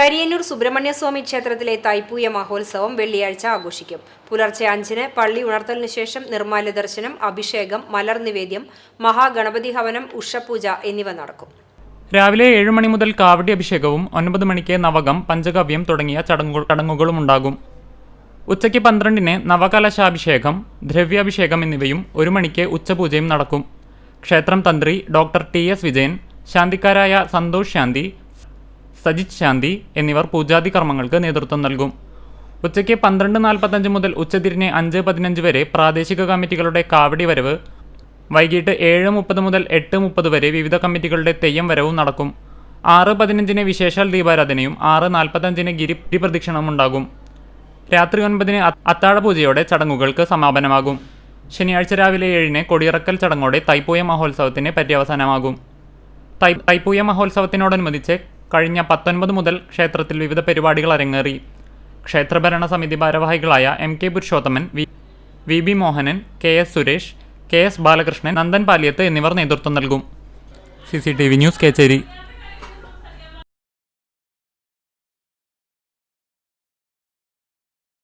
കരിയന്നൂർ സുബ്രഹ്മണ്യസ്വാമി ക്ഷേത്രത്തിലെ തൈപ്പൂയ മഹോത്സവം വെള്ളിയാഴ്ച ആഘോഷിക്കും. പുലർച്ചെ അഞ്ചിന് പള്ളി ഉണർത്തലിന് ശേഷം നിർമ്മാല്യ ദർശനം അഭിഷേകം മലർ നിവേദ്യം മഹാഗണപതി ഹവനം ഉഷപൂജ എന്നിവ നടക്കും. രാവിലെ ഏഴ് മണി മുതൽ കാവടി അഭിഷേകവും ഒൻപത് മണിക്ക് നവകം പഞ്ചഗവ്യം തുടങ്ങിയ ചടങ്ങുകളും ഉണ്ടാകും ഉച്ചയ്ക്ക് പന്ത്രണ്ടിന് നവകലശാഭിഷേകം ദ്രവ്യാഭിഷേകം എന്നിവയും ഒരു മണിക്ക് ഉച്ചപൂജയും നടക്കും. ക്ഷേത്രം തന്ത്രി ഡോക്ടർ ടി എസ് വിജയൻ ശാന്തിക്കാരായ സന്തോഷ് ശാന്തി സജിത് ശാന്തി എന്നിവർ പൂജാതി കർമ്മങ്ങൾക്ക് നേതൃത്വം നൽകും. ഉച്ചയ്ക്ക് പന്ത്രണ്ട് നാൽപ്പത്തഞ്ച് മുതൽ ഉച്ചതിരിഞ്ഞ് അഞ്ച് പതിനഞ്ച് വരെ പ്രാദേശിക കമ്മിറ്റികളുടെ കാവടി വരവ് വൈകിട്ട് ഏഴ് മുപ്പത് മുതൽ എട്ട് മുപ്പത് വരെ വിവിധ കമ്മിറ്റികളുടെ തെയ്യം വരവും നടക്കും. ആറ് പതിനഞ്ചിന് വിശേഷാൽ ദീപാരാധനയും ആറ് നാൽപ്പത്തഞ്ചിന് ഗിരി പ്രദക്ഷിണവും ഉണ്ടാകും. രാത്രി ഒൻപതിന് അത്താഴപൂജയോടെ അത്താഴ പൂജയോടെ ചടങ്ങുകൾക്ക് സമാപനമാകും. ശനിയാഴ്ച രാവിലെ ഏഴിന് കൊടിയിറക്കൽ ചടങ്ങോടെ തൈപ്പൂയ മഹോത്സവത്തിന് പര്യവസാനമാകും. തൈ തൈപ്പൂയ മഹോത്സവത്തിനോടനുബന്ധിച്ച് കഴിഞ്ഞ പത്തൊൻപത് മുതൽ ക്ഷേത്രത്തിൽ വിവിധ പരിപാടികൾ അരങ്ങേറി. ക്ഷേത്രഭരണ സമിതി ഭാരവാഹികളായ M K Purushothaman V V B Mohanan K S Suresh K S Balakrishnan Nandan Paliyath എന്നിവർ നേതൃത്വം നൽകും. C C T V news Kechery.